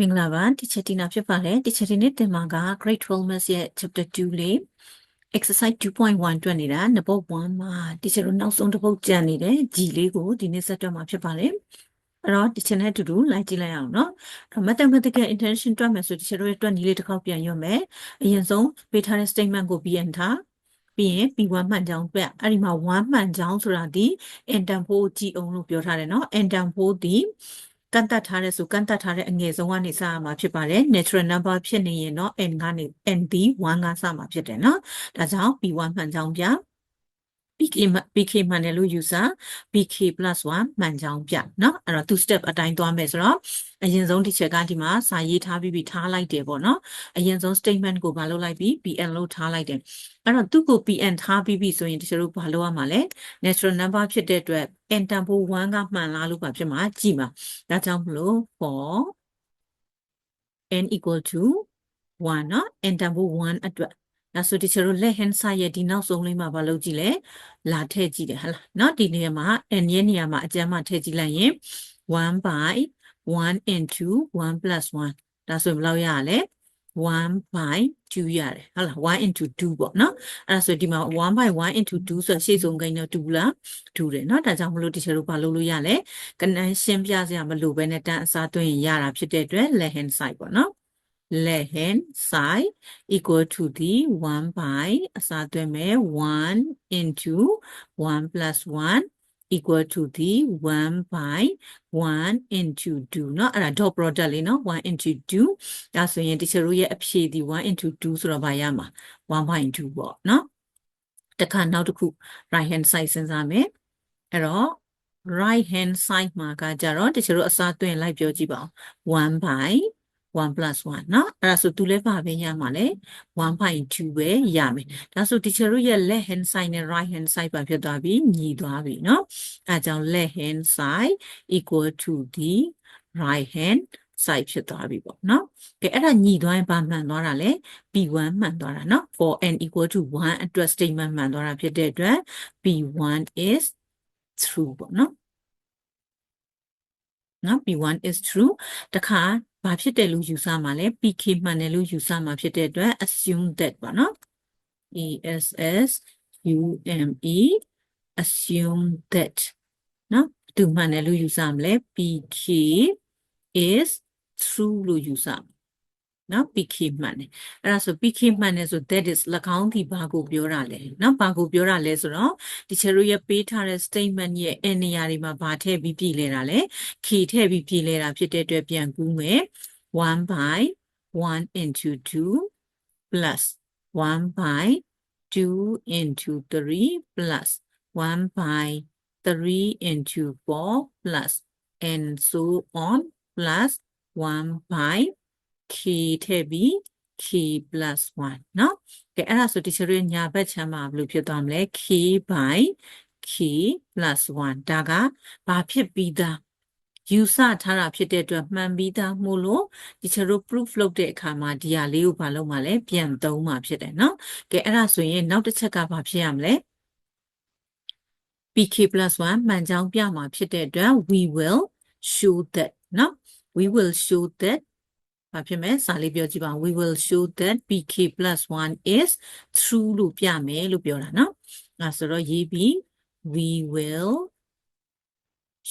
မင်္ဂလာပါ teacher Tina ဖြစ်ပါတယ် teacher ဒီနေ့သင်မှာက grade 12 maths ရဲ့ chapter 2လေး exercise 2.1တွက်နေတာ number 1မှာ teacher တို့နောက်ဆုံးတစ်ပုဒ်ကြံနေတယ် G လေးကိုဒီနေ့ဆက်တွက်မှာဖြစ်ပါတယ်အဲ့တော့ teacher နဲ့အတူတူလိုက်ကြည့်လိုက်အောင်เนาะ mathematical intention တွက်မယ်ဆို teacher တို့ရဲ့တွက်နည်းလေးတစ်ခေါက်ပြန်ရွတ်မယ်အရင်ဆုံးပေးထားတဲ့ statement ကိုပြန်ထားပြီးရင် P1 မှန်ကြောင်းပြအဲ့ဒီမှာ1မှန်ကြောင်းဆိုတာဒီ enter ဖို့ကြည့်အောင်လို့ပြောထားတယ်เนาะ enter ဖို့ဒီ ကန့်တတ်ထားတဲ့ဆိုကန့်တတ်ထားတဲ့အငယ်ဆုံးကနေစရမှာဖြစ်ပါတယ် natural number ဖြစ်နေရင်တော့ n ကနေ n ဒီ1ကစမှာဖြစ်တယ်နော်ဒါကြောင့် p1 မှန်ကြောင်းပြ pk မှ pk မှန်တယ်လို့ user pk + 1မှန်ကြောင်းပြเนาะအဲ့တော့ two step အတိုင်းသွားမယ်ဆိုတော့အရင်ဆုံး teacher ကဒီမှာစာရေးထားပြီးပြီးထားလိုက်တယ်ပေါ့เนาะအရင်ဆုံး statement ကိုမလုပ်လိုက်ပြီး pn လို့ထားလိုက်တယ်အဲ့တော့သူ့ကို pn ထားပြီးပြီဆိုရင် teacher တို့ဘာလုပ်ရမှာလဲ natural number ဖြစ်တဲ့အတွက် n တန်ဖိုး1ကမှန်လားလို့ပါဖြစ်မှာကြည့်ပါဒါကြောင့်မလို့ for n equal to 1เนาะ n တန်ဖိုး1အတွက် ဒါဆိုတီချာတို့ left hand side ရဲ့ဒီနောက်ဆုံးလေးမှာဘာလုပ်ကြည့်လဲလာထည့်ကြည့်တယ်ဟလားနော်ဒီနေရာမှာ n ရဲ့နေရာမှာအကျမ်းမထည့်ကြည့်လိုက်ရင်1 by 1 into 1 plus 1ဒါဆိုရင်ဘယ်လောက်ရရလဲ1 by 2ရတယ်ဟုတ်လား1 into 2ပေါ့နော်အဲ့ဒါဆိုဒီမှာ1 by 1 into 2ဆိုရှေ့ဆုံးကိန်းတော့2ဘူးလား2တယ်နော်ဒါကြောင့်မလို့တီချာတို့ဘာလုပ်လို့ရလဲကနန်းရှင်းပြစရာမလိုဘဲနဲ့တန်းအစားသွင်းရင်ရတာဖြစ်တဲ့အတွက် left hand side ပေါ့နော် left hand side equal to the 1 by အစားသွင်းမယ်1 into 1 plus 1 equal to the 1 by 1 into 2เนาะအဲ့ဒါ dot product လေးเนาะ1 into 2ဒါဆိုရင်တချို့တို့ရဲ့အဖြေဒီ1 into 2ဆိုတော့ဗာရမှာ1 by 2ပေါ့เนาะတခါနောက်တစ်ခု right hand side စဉ်းစားမယ်အဲ့တော့ right hand side မှာကကြတော့တချို့တို့အစားသွင်းလိုက်ပြောကြည့်ပါဦး1 by 1 plus 1เนาะအဲ့ဒါဆိုသူလည်းပါပဲရမှာလေ1.2ပဲရမယ်ဒါဆို teacher တို့ရဲ့ left hand side နဲ့ right hand side ပါဖြစ်သွားပြီညီသွားပြီเนาะအဲကြောင့် left hand side equal to the right hand side ဖြစ်သွားပြီပေါ့เนาะကဲအဲ့ဒါညီသွားရင်ဘာမှန်သွားတာလဲ p1 မှန်သွားတာเนาะ for n equal to 1အတွက် statement မှန်သွားတာဖြစ်တဲ့အတွက် p1 is true ပေါ့เนาะ နော် p1 is true တခါဘာဖြစ်တယ်လို့ယူဆမှာလဲ pk မှန်တယ်လို့ယူဆမှာဖြစ်တဲ့အတွက် assume that ပေါ့နော် ess ume assume that နော်သူမှန်တယ်လို့ယူဆမလဲ pk is true လို့ယူဆမှာ နော် pk မှန်တယ်အဲ့ဒါဆို pk မှန်တယ်ဆို that is ၎င်းဒီဘာကိုပြောတာလဲနော်ဘာကိုပြောတာလဲဆိုတော့ဒီချေတို့ရဲ့ပေးထားတဲ့ statement ရဲ့အနေရာတွေမှာဘာထည့်ပြီးပြည်လဲတာလဲ key ထည့်ပြီးပြည်လဲတာဖြစ်တဲ့အတွက်ပြန်ကူးမယ်1 by 1 into 2 plus 1 by 2 into 3 plus 1 by 3 into 4 plus and so on plus 1 by k ထည့်ပြီး k plus 1เนาะကဲအဲ့ဒါဆိုတချို့ရညာဘက်ချမ်းမှာဘယ်လိုဖြစ်သွားမလဲ k by k plus 1ဒါကဘာဖြစ်ပြီးသားယူဆထားတာဖြစ်တဲ့အတွက်မှန်ပြီးသားမို့လို့ဒီချတို့ proof လုပ်တဲ့အခါမှာဒီဟာလေးကိုဘာလုပ်မှာလဲပြန်သုံးမှာဖြစ်တယ်เนาะကဲအဲ့ဒါဆိုရင်နောက်တစ်ချက်ကဘာဖြစ်ရမလဲ pk + 1မှန်ကြောင်းပြမှာဖြစ်တဲ့အတွက် we will show that เนาะ we will show that ဘာဖြစ်မလဲစာလေးပြောကြည့်ပါ we will show that pk plus 1 is true လို့ပြမယ်လို့ပြောတာနော်အဲဆိုတော့ရေးပြီး we will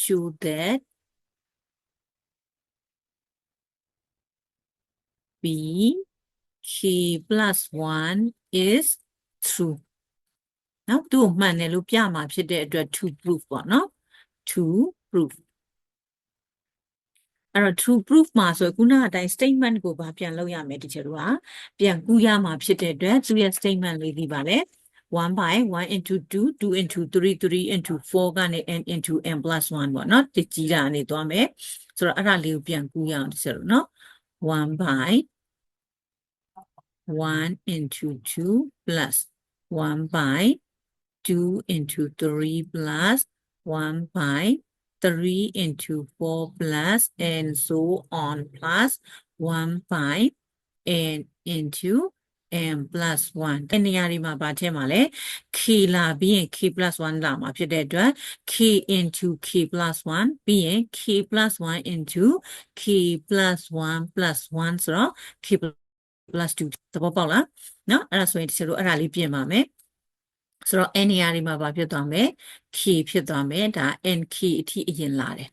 show that pk plus 1 is true နော်သူ့ကိုမှန်တယ်လို့ပြမှာဖြစ်တဲ့အတွက် true proof ပေါ့နော် true proof အဲ့တော့ true proof မှာဆိုခုနကအတိုင်း statement ကိုဗာပြန်လုပ်ရမယ်တချို့တို့ကပြန်ကူးရမှာဖြစ်တဲ့အတွက်သူရဲ့ statement လေးဒီပါလေ1 by 1 into 2 2 into 3 3 into 4ကနေ n into n plus 1ပေါ့နော်တကြီးတာနေသွားမယ်ဆိုတော့အဲ့ဒါလေးကိုပြန်ကူးရအောင်တချို့တို့နော်1 by 1 into 2 plus 1 by 2 into 3 plus 1 by 3 into 4 plus and so on plus 1 by n into n plus 1တနေရာဒီမှာပါထည့်မှာလဲ k လာပြီးရင် k plus 1လာမှာဖြစ်တဲ့အတွက် k into k plus 1ပြီးရင် k plus 1 into k plus 1 plus 1ဆိုတော့ k plus 2သဘောပေါက်လားเนาะအဲ့ဒါဆိုရင်တချို့တို့အဲ့ဒါလေးပြင်ပါမယ် ဆိုတော့ n နေရာဒီမှာပါဖြစ်သွားမယ် k ဖြစ်သွားမယ်ဒါ n k အထိအရင်လာတယ်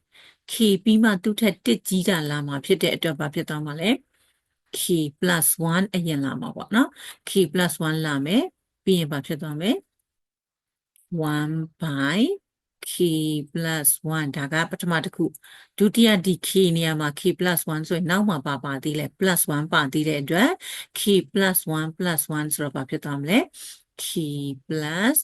k ပြီးမှသူ့ထက်တစ်ကြီးတာလာမှာဖြစ်တဲ့အတွက်ဘာဖြစ်သွားမှာလဲ k plus 1အရင်လာမှာပေါ့နော် k plus 1လာမယ်ပြီးရင်ဘာဖြစ်သွားမလဲ1 by k plus 1ဒါကပထမတစ်ခုဒုတိယဒီ k နေရာမှာ k plus 1ဆိုရင်နောက်မှာပါပါသေးလဲ plus 1ပါသေးတဲ့အတွက် k plus 1 plus 1ဆိုတော့ဘာဖြစ်သွားမလဲ k plus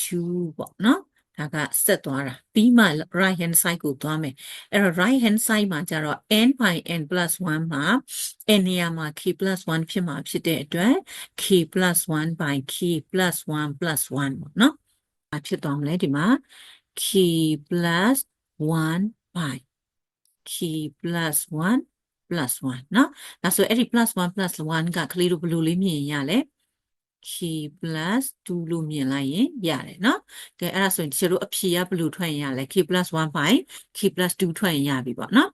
2ပေါ့နော်ဒါကဆက်သွားတာပြီးမှ right hand side ကိုသွားမယ်အဲ့တော့ right hand side မှာကျတော့ n by n plus 1မှာ n နေရာမှာ k plus 1ဖြစ်မှာဖြစ်တဲ့အတွက် k plus 1 by k plus 1 plus 1ပေါ့နော်။ဘာဖြစ်သွားမလဲဒီမှာ k plus 1 by k plus 1 plus 1เนาะဒါဆိုအဲ့ဒီ plus 1 plus 1ကကလေးတို့ဘယ်လိုလေးမြင်ရလဲ k plus 2လို့မြင်လိုက်ရင်ရတယ်เนาะကဲအဲ့ဒါဆိုရင်ဒီလိုအဖြေကဘယ်လိုထွက်ရင်ရလဲ k plus 1 by k plus 2ထွက်ရင်ရပြီပေါ့เนาะ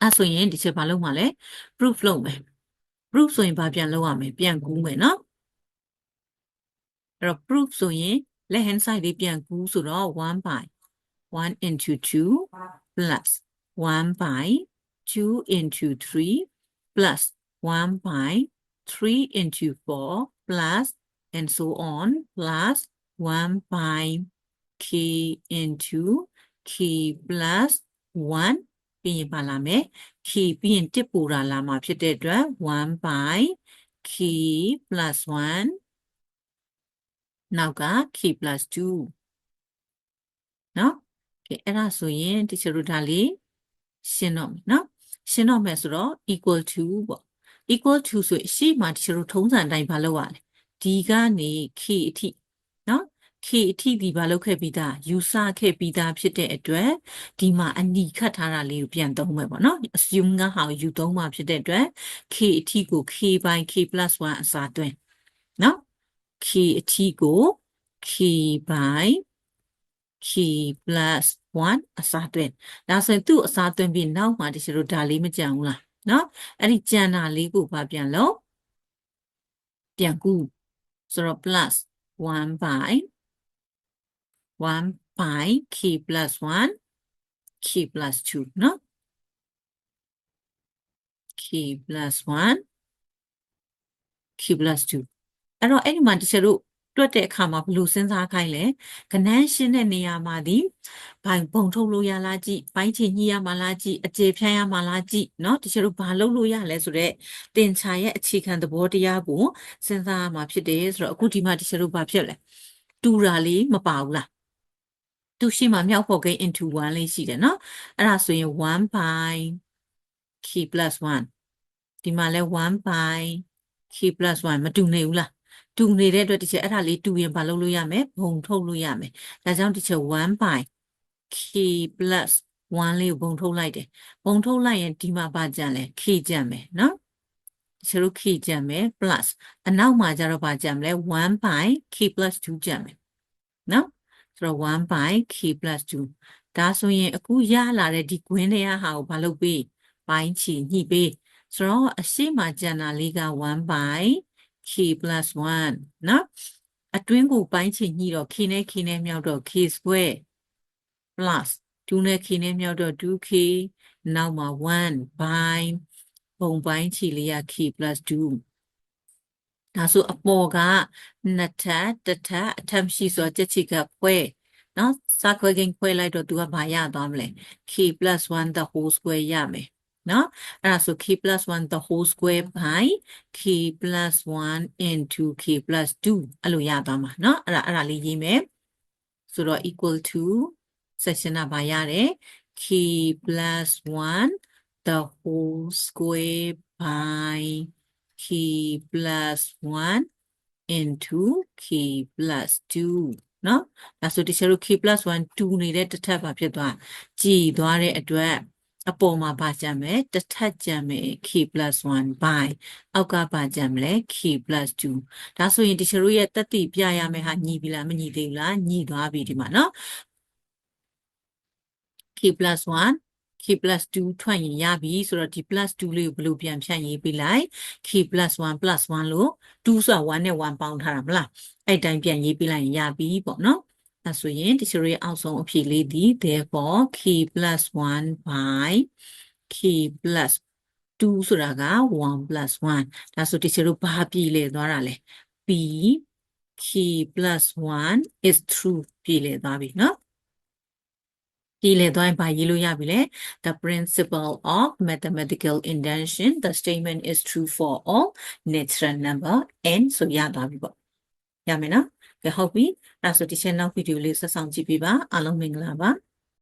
အဲ့ဆိုရင်ဒီချက်ဘာလုပ်မှာလဲ proof လုပ်မယ် proof ဆိုရင်ဘာပြန်လုပ်ရမလဲပြန်ကူးမယ်เนาะအဲ့တော့ proof ဆိုရင် left hand side လေးပြန်ကူးဆိုတော့1 by 1 into 2 plus 1 by 2 into 3 plus 1 by 3 into 4 plus and so on plus 1 by k into k plus 1ပြီးရင်ပါလာမယ် k ပြီးရင်တစ်ပူတာလာမှာဖြစ်တဲ့အတွက်1 by k plus 1နောက်က k plus 2เนาะကဲအဲ့ဒါဆိုရင်တချို့တို့ဒါလေးရှင်းတော့မယ်เนาะရှင်းတော့မယ်ဆိုတော့ equal to ပေါ့ equal to ဆိုအရှိမှတချို့ထုံးစံတိုင်းဘာလုပ်ရလဲဒီကနေ k အထိနော် k အထိဒီဘာလုပ်ခဲ့ပြီးသားယူဆခဲ့ပြီးသားဖြစ်တဲ့အတွက်ဒီမှာအနီခတ်ထားတာလေးကိုပြန်သုံးမယ်ပေါ့နော် assume ကဟာယူသုံးမှာဖြစ်တဲ့အတွက် k အထိကို k by k plus 1အစားသွင်းနော် k အထိကို k by k plus 1အစားသွင်းဒါဆိုရင်သူ့အစားသွင်းပြီးနောက်မှာတချို့ဒါလေးမကြံဘူးလား နော်အဲ့ဒီကြံတာလေးကိုဘာပြန်လို့ပြန်ကူဆိုတော့ plus 1 by 1 by k plus 1 k plus 2เนาะ k plus 1 k plus 2အဲ့တော့အဲ့ဒီမှာတချို့ တို့တွက်တဲ့အခါမှာဘယ်လိုစဉ်းစားခိုင်းလဲကနန်းရှင်းတဲ့နေရာမှာဒီဘိုင်ပုံထုတ်လို့ရလားကြည့်ပိုင်းချင်ညှိရမှာလားကြည့်အကျေဖြန်းရမှာလားကြည့်เนาะတချို့တို့ဘာလုပ်လို့ရလဲဆိုတော့တင်ချာရဲ့အခြေခံသဘောတရားကိုစဉ်းစားရမှာဖြစ်တယ်ဆိုတော့အခုဒီမှာတချို့တို့ဘာဖြစ်လဲတူတာလေးမပါဘူးလားသူရှိမှမြောက်ဖို့ကိန်း into 1လေးရှိတယ်เนาะအဲ့ဒါဆိုရင်1 by k plus 1ဒီမှာလဲ1 by k plus 1မတူနိုင်ဘူးလား တူနေတဲ့အတွက်တစ်ချက်အဲ့ဒါလေးတူရင်မလုပ်လို့ရမယ်ဘုံထုတ်လို့ရမယ်ဒါကြောင့်တစ်ချက်1 by k plus 1လေးကိုဘုံထုတ်လိုက်တယ်ဘုံထုတ်လိုက်ရင်ဒီမှာပါကြံလဲ k ကြံမယ်နော်ကျလို့ k ကြံမယ် plus အနောက်မှာကျတော့ပါကြံမလဲ1 by k plus 2ကြံမယ်နော်ဆိုတော့1 by k plus 2ဒါဆိုရင်အခုရလာတဲ့ဒီကွင်းတရားဟာကိုဘာလုပ်ပေးပိုင်းချီညှိပေးဆိုတော့အရှိမကျန်တာလေးက1 by k plus 1เนาะအတွင်းကိုပိုင်းချီညှိတော့ k နဲ့ k နဲ့မြောက်တော့ k square plus 2နဲ့ k နဲ့မြောက်တော့ 2k နောက်မှာ1 by ပုံပိုင်းချီလေးက k plus 2ဒါဆိုအပေါ်ကနှစ်ထပ်တစ်ထပ်အထက်ရှိဆိုတော့ချက်ချီကဖွဲနော်စာခွဲကိန်းခွဲလိုက်တော့ तू ကဘာရသွားမလဲ k plus 1 the whole square ရမယ် နော်အဲ့ဒါဆို k plus 1 the whole square by k plus 1 into k plus 2အဲ့လိုရသွားမှာနော်အဲ့ဒါအဲ့ဒါလေးရေးမယ်ဆိုတော့ equal to section ကဘာရတယ် k plus 1 the whole square by k plus 1 into k plus 2နော်ဒါဆိုတချို့ k plus 1 2နေတဲ့တစ်ထပ်ပါဖြစ်သွားကြည်သွားတဲ့အတွက် အပေါ်မှာပါကြမယ်တစ်ထပ်ကြမယ် k + 1 by အောက်ကပါကြမလဲ k + 2ဒါဆိုရင်တချို့တို့ရဲ့တက်တိပြရမယ်ဟာညီပြီလားမညီသေးဘူးလားညီသွားပြီဒီမှာနော် k + 1 k + 2ထွက်ရင်ရပြီဆိုတော့ဒီ plus 2လေးကိုဘယ်လိုပြန်ဖြန့်ရေးပေးလိုက် k + 1 + 1လို့2ဆိုတာ1နဲ့1ပေါင်းထားတာမလားအဲ့တိုင်းပြန်ရေးပေးလိုက်ရင်ရပြီပေါ့နော် အဲဆိုရင်ဒီဆိုရဲ့အောက်ဆုံးအဖြေလေးဒီ therefore k + 1 by k + 2ဆိုတာက1 + 1ဒါဆိုဒီဆိုဘာပြည်လေသွားတာလဲ p k + 1 is true ပြည်လေသွားပြီနော်ပြည်လေသွားရင်ဘာရေးလို့ရပြီလဲ the principle of mathematical induction the statement is true for all natural number n ဆိုရသွားပြီပေါ့ရမယ်နော် ကဲဟုတ်ပြီအဲ့ဒါဆိုဒီချက်နောက်ဗီဒီယိုလေးဆက်ဆောင်ကြည့်ပေးပါအားလုံးမင်္ဂလာပါ